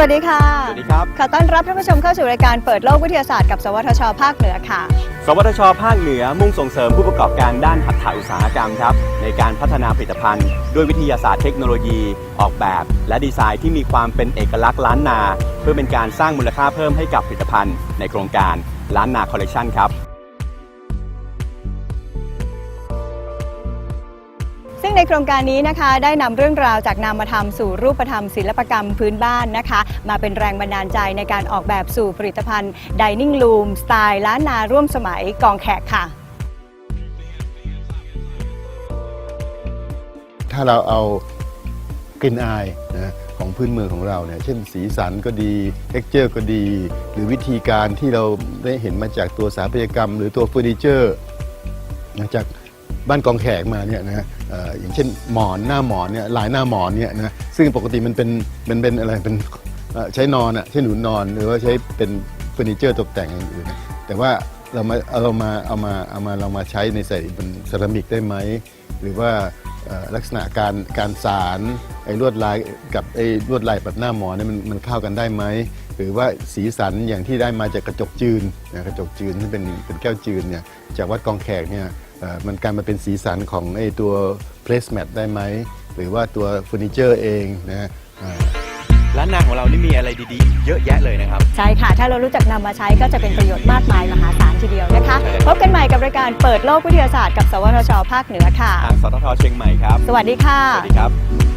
วัสดีค่ะ สวัสดีครับ ขอต้อนรับท่านผู้ชมเข้าสู่รายการเปิดโลกวิทยาศาสตร์กับสวทช ภาคเหนือค่ะ สวทช ภาคเหนือมุ่งส่งเสริมผู้ประกอบการด้านหัตถอุตสาหกรรมครับ ในการพัฒนาผลิตภัณฑ์ ด้วยวิทยาศาสตร์เทคโนโลยี ออกแบบ และดีไซน์ที่มีความเป็นเอกลักษณ์ล้านนา เพื่อเป็นการสร้างมูลค่าเพิ่มให้กับผลิตภัณฑ์ ในโครงการล้านนาคอลเลกชันครับ ซึ่งในโครงการนี้นะคะ ได้นำเรื่องราวจากนามธรรมสู่รูปธรรมศิลปกรรมพื้นบ้านนะคะ มาเป็นแรงบันดาลใจในการออกแบบสู่ผลิตภัณฑ์ Dining Room สไตล์ล้านนาร่วมสมัยกองแขกค่ะ ถ้าเราเอากลิ่นอายนะของพื้นเมืองของเราเนี่ยเช่นสีสันก็ดีเท็กเจอร์ก็ดี หรือวิธีการที่เราได้เห็นมาจากตัวสถาปัตยกรรม หรือตัวเฟอร์นิเจอร์จาก บ้านกองแขกมาเนี่ยนะเอ่อย่างเช่นหมอนหน้าหมอนเนี่ยลายหน้าหมอนเนี่ยนะซึ่งปกติมันเป็นมันเป็นอะไรเป็นใช้นอนอะใช้หนุนนอนหรือว่าใช้เป็นเฟอร์นิเจอร์ตกแต่งอย่างอื่นแต่ว่าเรามาเอาเรามาเอามาเอามาเรามาใช้ในใส่บนเซรามิกได้ไหมหรือว่าลักษณะการการสารไอ้ลวดลายกับไอ้ลวดลายปัดหน้าหมอนเนี่ยมันมันเข้ากันได้ไหม หรือว่าสีสันอย่างที่ได้มาจากกระจกจืนนะกระจกจืนที่เป็นเป็นแก้วจืนเนี่ยจากวัดกองแขกเนี่ยเอ่อมันกลารมาเป็นสีสันของไอ้ตัว placemat ได้ไหมหรือว่าตัวเฟอร์นิเจอร์เองนะอ่าล้านนาของเรานี่มีอะไรดีๆ เยอะแยะเลยนะครับ ใช่ค่ะ ถ้าเรารู้จักนำมาใช้ก็จะเป็นประโยชน์มากมายมหาศาลทีเดียวนะคะใช่เลยพบกันใหม่กับรายการเปิดโลกวิทยาศาสตร์กับ สวทช ภาคเหนือค่ะทางสททเชียงใหม่ครับ สวัสดีค่ะ สวัสดีครับ